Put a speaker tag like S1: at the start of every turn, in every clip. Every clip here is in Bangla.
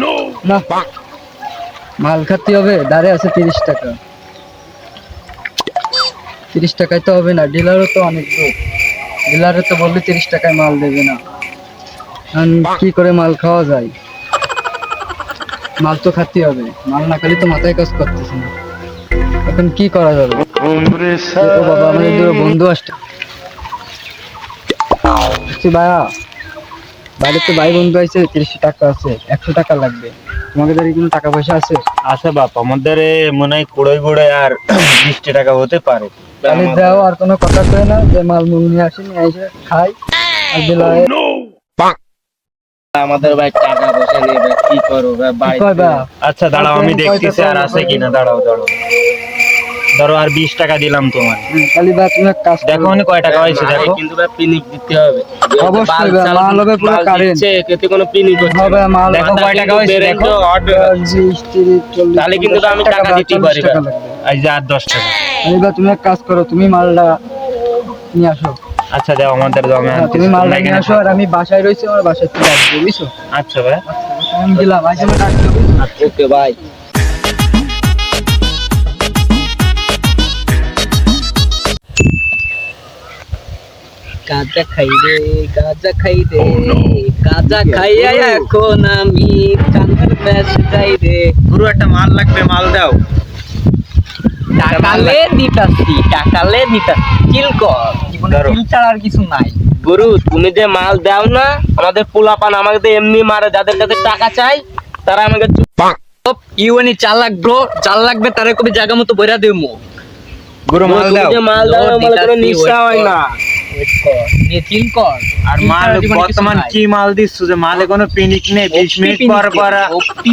S1: না। মাল খাতে হবে দাঁড়ে আছে তিরিশ টাকা। তিরিশ টাকায় তো হবে না, ডিলারও তো অনেক লোক। ডিলারে তো বললে তিরিশ টাকায় মাল দেবে না। কি করে মাল খাওয়া যায়? মাল তো খাতে হবে, মাল না খেলে তো মাথায় কাজ করতেছে না। এখন কি করা যাবে? বাবা, আমাদের বন্ধু আসছে। বলছি ভাইয়া বাড়িতে ভাই বন্ধু আছে তিরিশশো টাকা আছে একশো টাকা লাগবে। তোমাদের কাছে কোনো টাকা পয়সা আছে?
S2: আচ্ছা বাপ আমাদের মনে হয় কুড়োই গুড়ে আর বিশটি টাকা হতে পারে।
S1: তাহলে দাও আর কোনো কথা কয় না যে মাল মুল নিয়ে আসি নিয়ে এসে খাই আর দিলায়
S3: আমাদের ভাই টাকা পয়সা নেই কি করব ভাই
S2: আচ্ছা দাঁড়াও আমি দেখতেছি আর আছে কিনা দাঁড়াও দাঁড়াও। ধরো আর বিশ টাকা দিলাম তোমার
S1: তাহলে বা তুমি এক কাজ
S2: দেখো মানে কয় টাকা হয়েছে দেখো।
S3: কিন্তু ভাই পিনিক দিতে হবে।
S1: অবশ্যই মাল হবে পুরো।
S3: এতে কোনো পিনিক হচ্ছে
S1: হবে মাল।
S2: দেখো কয় টাকা হয়েছে দেখো।
S1: তিরিশ,
S3: তাহলে কিন্তু আমি টাকা
S1: চল্লিশ
S3: পারি
S2: যে আর দশ টাকা।
S1: বা তুমি এক কাজ করো তুমি মালটা নিয়ে আসো।
S2: আচ্ছা দাও আমাদের জমে
S1: হ্যাঁ, তুমি মালটা নিয়ে আসো আর আমি বাসায় রয়েছি আমার বাসায় থেকে আসব বুঝছ?
S2: আচ্ছা ভাই।
S1: আমি দিলাম আজ হবে
S3: ওকে ভাই গাঁজা খাই রে গাঁজা খাই রে। গাঁজা খাইয়া এখন আমি কান্দার ব্যাস যাই রে।
S2: গুরু একটা মাল লাগবে মাল দাও।
S3: টাকালে দিতাছি টাকালে দিতাছি। চিল কর জীবনে চিল ছাড়া আর কিছু নাই। গুরু তুমি যে মাল দাও না আমাদের পোলাপান আমাকে তো এমনি মারে যাদের কাছে টাকা চাই তারা আমাকে ইউএনই চার লাখ ব্রো চার লাগবে তারে কবি জায়গা মতো বইরা দেবো।
S2: গুরু মাল দাও।
S3: মাল দাও
S1: Lord,
S3: মানে কোনো
S1: দিতাছি,
S3: নিশা হয় না
S1: চিল কর।
S2: আর মাল বর্তমান কি মাল দিচ্ছ যে মালে কোনো পিনিক নেই বিশ মিনিট পর পর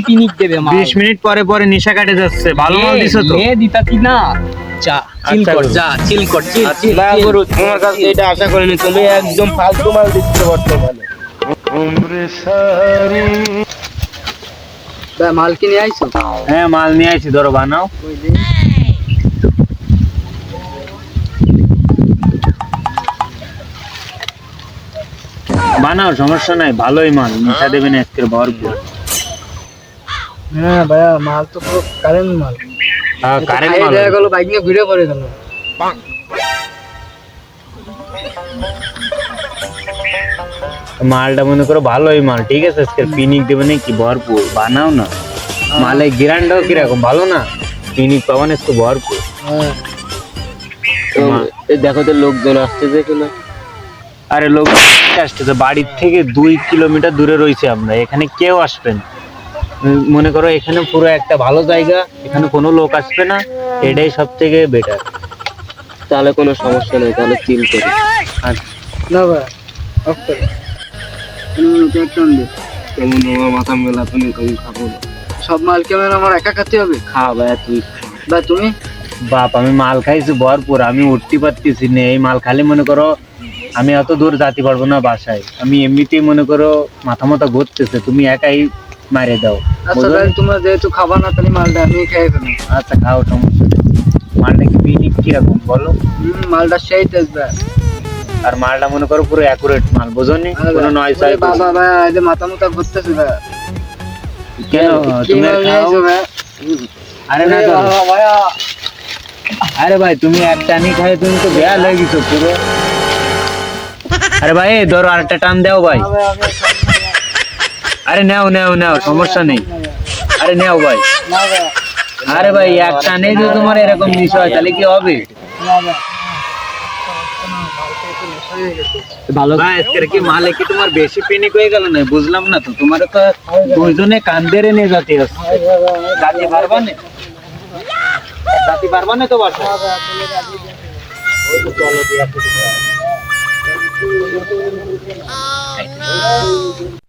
S1: পিনিক দেবে মাল।
S2: বিশ মিনিট পরে পরে নিশা কাটে যাচ্ছে ভালো মাল দিছো তো।
S1: এ দিতাছি না? চা চিল
S2: আচ্ছা,
S1: কর যা চিল কর চিল চিল
S3: না গুরু তোমার কাছে এটা আশা করিনি তুমি একদম ফালতু মাল দিচ্ছ বর্তমানে।
S1: মাল কিনে আইছো?
S2: হ্যাঁ মাল নিয়ে আইছি ধরো বানাও। বানাও সমস্যা নাই ভালোই মাল মিঠা দেবেন আজকের ভরপুর।
S1: হ্যাঁ ভাইয়া মাল তো পুরো কারেন্ট মাল।
S2: হ্যাঁ কারেন্ট মাল।
S1: দেখা গেল বাইক নিয়ে ঘুরে পড়ে গেল।
S2: মালটা মনে করো ভালোই মাল ঠিক আছে? আজকের পিনিক দেবে নাকি? ভরপুর বানাও না। মালে গিরান্ডাও কীরকম ভালো না? পিনিক পাবান একটু ভরপুর।
S1: হ্যাঁ।
S3: তো দেখো তো লোকজন আসতেছে কিনা
S2: আরে লোক আসতেছে বাড়ির থেকে দুই কিলোমিটার দূরে রয়েছে আমরা এখানে কেউ আসবেন মনে করো এখানে পুরো একটা ভালো জায়গা এখানে কোনো লোক আসবে না এটাই সব থেকে বেটার
S3: তাহলে কোনো সমস্যা নেই তাহলে চিল করি।
S1: না ভাই অফ করে। হুম, তুই একটা
S3: কেমন মাথা মেলা তুমি কম খাব?
S1: সব মাল কেমন আমার একা খাতে হবে?
S3: খা ভাই তুই
S1: বা তুমি?
S2: বাপ আমি মাল খাইছি ভরপুর আমি উঠতে পারতেছি না এই মাল খালি মনে করো আমি অত দূর যেতে পারব না বাসায়। আমি এমনিতেই মনে করো মাথা মাথা ঘুরতেছে তুমি একাই মারে দাও।
S1: আচ্ছা তাহলে তোমরা যেহেতু খাবা না তাহলে মালটা আমি খেয়ে ফেলো
S2: আচ্ছা খাও সমস্যা মালটা কি কীরকম বলো?
S1: মালটা সেই
S2: আর মালটা মনে করো পুরো অ্যাকুরেট মাল বোঝনি কোনো নয়
S1: ওরে বাবা ভাই এই যে মাথা মুথা ঘুরতেছে ভাই।
S2: কেন? তুমি খাও? আরে না। আরে ভাই তুমি একটা নি খাই তুমি তো বেয়া হয়ে গেছো পুরো। আরে ভাই ধরো আরেকটা টান দাও ভাই আরে নাও নাও নাও সমস্যা নেই আরে নাও ভাই আরে ভাই এক টানেই তো তোমার এরকম বিষয় তাহলে কি হবে
S1: নেশা হয়ে।
S2: ভালো ভাই আজকের কি মালে কি তোমার বেশি পিনিক হয়ে গেল না বুঝলাম না তো তোমার তো দুইজনে কান্দেরে নিয়ে যাতে
S1: ভাই, ভাই, ভাই, ভাই,
S2: যাতে পারবা না যাতে পারবা না তো বাসা
S1: ভাই, আসলে